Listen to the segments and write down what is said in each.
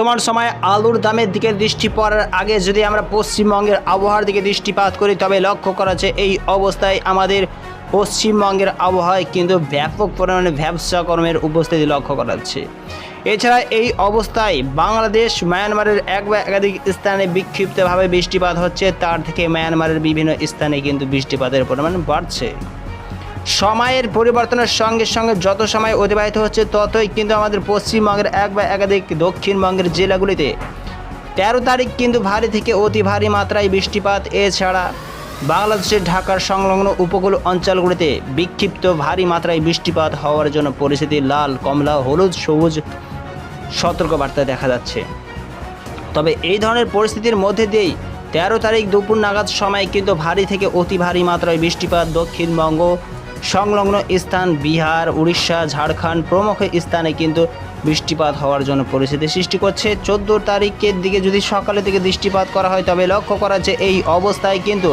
বর্তমান সময়ে আলুর দামের দিকে দৃষ্টি পড়ার আগে যদি আমরা পশ্চিমবঙ্গের আবহাওয়ার দিকে দৃষ্টিপাত করি, তবে লক্ষ্য করা যাচ্ছে এই অবস্থায় আমাদের পশ্চিমবঙ্গের আবহাওয়ায় কিন্তু ব্যাপক পরিমাণে ব্যবসা কর্মের উপস্থিতি লক্ষ্য করা যাচ্ছে। এছাড়া এই অবস্থায় বাংলাদেশ, মায়ানমারের এক বা একাধিক স্থানে বিক্ষিপ্তভাবে বৃষ্টিপাত হচ্ছে, তার থেকে মায়ানমারের বিভিন্ন স্থানে কিন্তু বৃষ্টিপাতের পরিমাণ বাড়ছে। সময়ের পরিবর্তনের সঙ্গে সঙ্গে যত সময় অতিবাহিত হচ্ছে, ততই কিন্তু আমাদের পশ্চিমবঙ্গের এক বা একাধিক দক্ষিণবঙ্গের জেলাগুলিতে। তেরো তারিখ কিন্তু ভারী থেকে অতি ভারী মাত্রায় বৃষ্টিপাত। এছাড়া বাংলাদেশের ঢাকার সংলগ্ন উপকূল অঞ্চলগুলিতে বিক্ষিপ্ত ভারী মাত্রায় বৃষ্টিপাত হওয়ার জন্য পরিস্থিতি লাল, কমলা, হলুদ, সবুজ সতর্কবার্তা দেখা যাচ্ছে। তবে এই ধরনের পরিস্থিতির মধ্যে দিয়েই তেরো তারিখ দুপুর নাগাদ সময় কিন্তু ভারী থেকে অতি ভারী মাত্রায় বৃষ্টিপাত দক্ষিণবঙ্গ সংলগ্ন স্থান বিহার, উড়িষ্যা, ঝাড়খণ্ড প্রমুখ স্থানে কিন্তু বৃষ্টিপাত হওয়ার জন্য পরিস্থিতি সৃষ্টি করছে। চোদ্দ তারিখের দিকে যদি সকালে থেকে বৃষ্টিপাত করা হয়, তবে লক্ষ্য করা যে এই অবস্থায় কিন্তু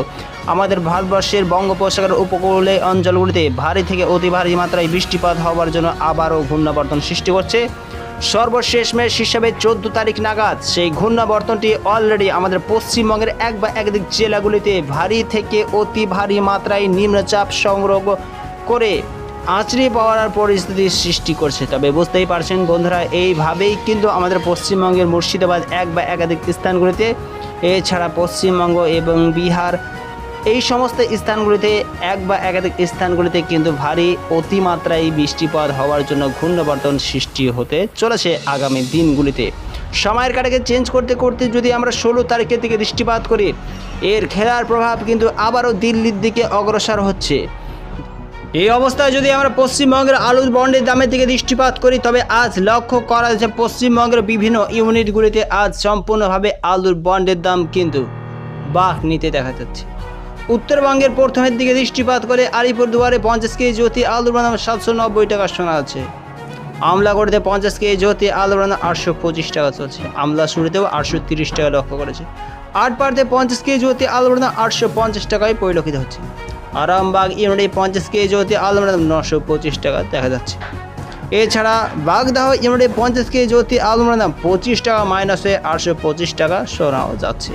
আমাদের ভারতবর্ষের বঙ্গোপসাগর উপকূলে অঞ্চলগুলিতে ভারী থেকে অতি ভারী মাত্রায় বৃষ্টিপাত হওয়ার জন্য আবারও ঘূর্ণাবর্তন সৃষ্টি করছে। সর্বশেষ ম্যাচ হিসাবে চোদ্দ তারিখ নাগাদ সেই ঘূর্ণাবর্তনটি অলরেডি আমাদের পশ্চিমবঙ্গের এক বা একদিক জেলাগুলিতে ভারী থেকে অতি ভারী মাত্রায় নিম্নচাপ সংগ্রহ করে আঁচড়ে পাওয়ার পরিস্থিতি সৃষ্টি করছে। তবে বুঝতেই পারছেন বন্ধুরা, এইভাবেই কিন্তু আমাদের পশ্চিমবঙ্গের মুর্শিদাবাদ এক বা একাধিক স্থানগুলিতে, এছাড়া পশ্চিমবঙ্গ এবং বিহার, এই সমস্ত স্থানগুলিতে এক বা একাধিক স্থানগুলিতে কিন্তু ভারী অতিমাত্রায় বৃষ্টিপাত হওয়ার জন্য ঘূর্ণাবর্তন সৃষ্টি হতে চলেছে আগামী দিনগুলিতে। সময়ের কাটাকে চেঞ্জ করতে করতে যদি আমরা ষোলো তারিখের দিকে দৃষ্টিপাত করি, এর খেলার প্রভাব কিন্তু আবারও দিল্লির দিকে অগ্রসর হচ্ছে। এই অবস্থায় যদি আমরা পশ্চিমবঙ্গের আলুর বন্ডের দামের দিকে দৃষ্টিপাত করি, তবে আজ লক্ষ্য করা যাচ্ছে পশ্চিমবঙ্গের বিভিন্ন ইউনিটগুলিতে আজ সম্পূর্ণভাবে আলুর বন্ডের দাম কিন্তু বাঘ নিতে দেখা যাচ্ছে। উত্তরবঙ্গের প্রথমের দিকে দৃষ্টিপাত করে আলিপুরদুয়ারে পঞ্চাশ কেজি জ্যোতি আলুর দাম সাতশো নব্বই টাকা শোনা আছে। আমলাগড়িতে পঞ্চাশ কেজি জ্যোতি আলুর দাম আটশো পঁচিশ টাকা চলছে। আমলা শুরুতেও আটশো তিরিশ টাকা লক্ষ্য করেছে। আট আটপাড়তে পঞ্চাশ কেজি জ্যোতি আলুর দাম আটশো পঞ্চাশ টাকায় পরিলক্ষিত হচ্ছে। আরামবাগ ইউনিটে পঞ্চাশ কেজি জ্যোতি আলুর দাম নশো পঁচিশ টাকা দেখা যাচ্ছে। এছাড়া বাগদাহ ইউনিটে পঞ্চাশ কেজি জ্যোতি আলুর দাম পঁচিশ টাকা মাইনাস আটশো পঁচিশ টাকা শোনাও যাচ্ছে।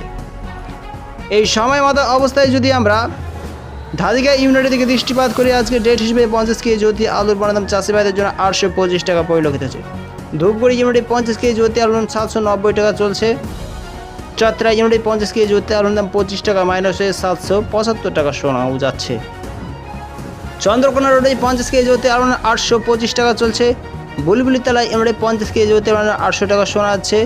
এই সময় মতো অবস্থায় যদি আমরা ধাদিকা ইউনিটের দিকে দৃষ্টিপাত করি, আজকে ডেট হিসেবে পঞ্চাশ কেজি জ্যোতি আলুর দাম চাষি ভাইদের জন্য আটশো পঁচিশ টাকা পরিলক্ষিত হচ্ছে। ধূপগুড়ি ইউনিটে পঞ্চাশ কেজি জ্যোতি আলুর সাতশো নব্বই টাকা চলছে। চত্রা ইউনিটে পঞ্চাশ কেজি জ্যোতি আলুর দাম পঁচিশ টাকা, মাইনাস হয়ে সাতশো পঁচাত্তর টাকা শোনাও যাচ্ছে। চন্দ্রকোনা রোডে পঞ্চাশ কেজি জ্যোতি আলুর আটশো পঁচিশ টাকা চলছে। বুলবুলি তলায় ইউনিটে পঞ্চাশ কেজি জ্যোতি আলুর আটশো টাকা শোনা যাচ্ছে।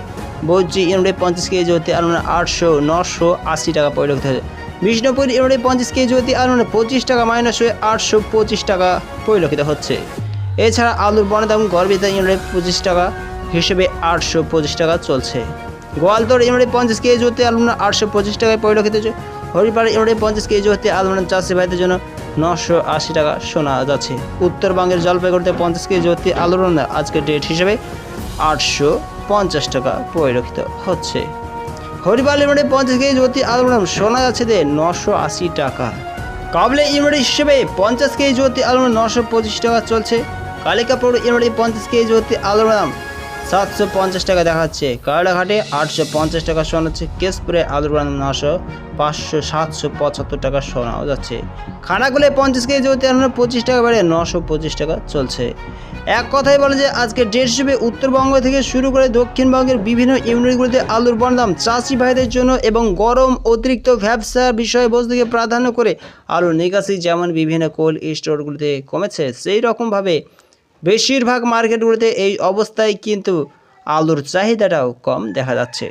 বৌজি ইউনিটে পঞ্চাশ কেজি জ্যোতি আলুর আটশো নশো আশি টাকা পরিলক্ষিত হচ্ছে বিষ্ণুপুর ইউনিটে পঞ্চাশ কেজি জ্যোতি আলুর পঁচিশ টাকা, মাইনাস হয়ে আটশো পঁচিশ টাকা পরিলক্ষিত হচ্ছে। এছাড়া আলুর বনের দাম গর্বিতা ইউনিটে পঁচিশ টাকা, হিসেবে আটশো পঁচিশ টাকা চলছে। গোয়ালতোড় ইউনিটে পঞ্চাশ কেজি হতে আলুমিনিয়াম আটশো পঁচিশ টাকায় পরিলক্ষিত হচ্ছে হরিপাড়া ইউনিটে পঞ্চাশ কেজি হতে আলুমিনিয়াম চাষি ভাইদের জন্য নশো আশি টাকা শোনা যাচ্ছে। উত্তরবঙ্গের জলপাইগুড়িতে পঞ্চাশ কেজি হতে আলুমিনিয়াম আজকের ডেট হিসেবে আটশো পঞ্চাশ টাকা পরিলক্ষিত হচ্ছে। হরিপাল ইউনিটে পঞ্চাশ কেজি হতে আলুমিনিয়াম শোনা যাচ্ছে যে নশো আশি টাকা। কাবলে ইউনিট হিসেবে পঞ্চাশ কেজি হতে আলুমিনিয়াম নশো পঁচিশ টাকা চলছে। কালিকাপুর ইউনিটে পঞ্চাশ কেজি হতে আলুমিনিয়াম সাতশো পঞ্চাশ টাকা দেখাচ্ছে। কারাঘাটে আটশো পঞ্চাশ টাকা সোনা হচ্ছে কেশপুরে আলুর নশো, পাঁচশো, সাতশো পঁচাত্তর টাকা শোনাও যাচ্ছে। খানাগুলো পঞ্চাশ কেজি আমরা পঁচিশ টাকা বেড়ে, নশো পঁচিশ টাকা চলছে। এক কথাই বলে যে, আজকে ডেট হিসেবে উত্তরবঙ্গ থেকে শুরু করে দক্ষিণবঙ্গের বিভিন্ন ইউনিটগুলিতে আলুর বনদাম, চাষি ভাইদের জন্য এবং গরম অতিরিক্ত ব্যবসা বিষয়বস্তুকে প্রাধান্য করে আলুর নিকাশি যেমন বিভিন্ন কোল্ড স্টোরগুলিতে কমেছে, সেই রকমভাবে বেশিরভাগ মার্কেটগুলোতে এই অবস্থায় কিন্তু আলুর চাহিদাটাও কম দেখা যাচ্ছে।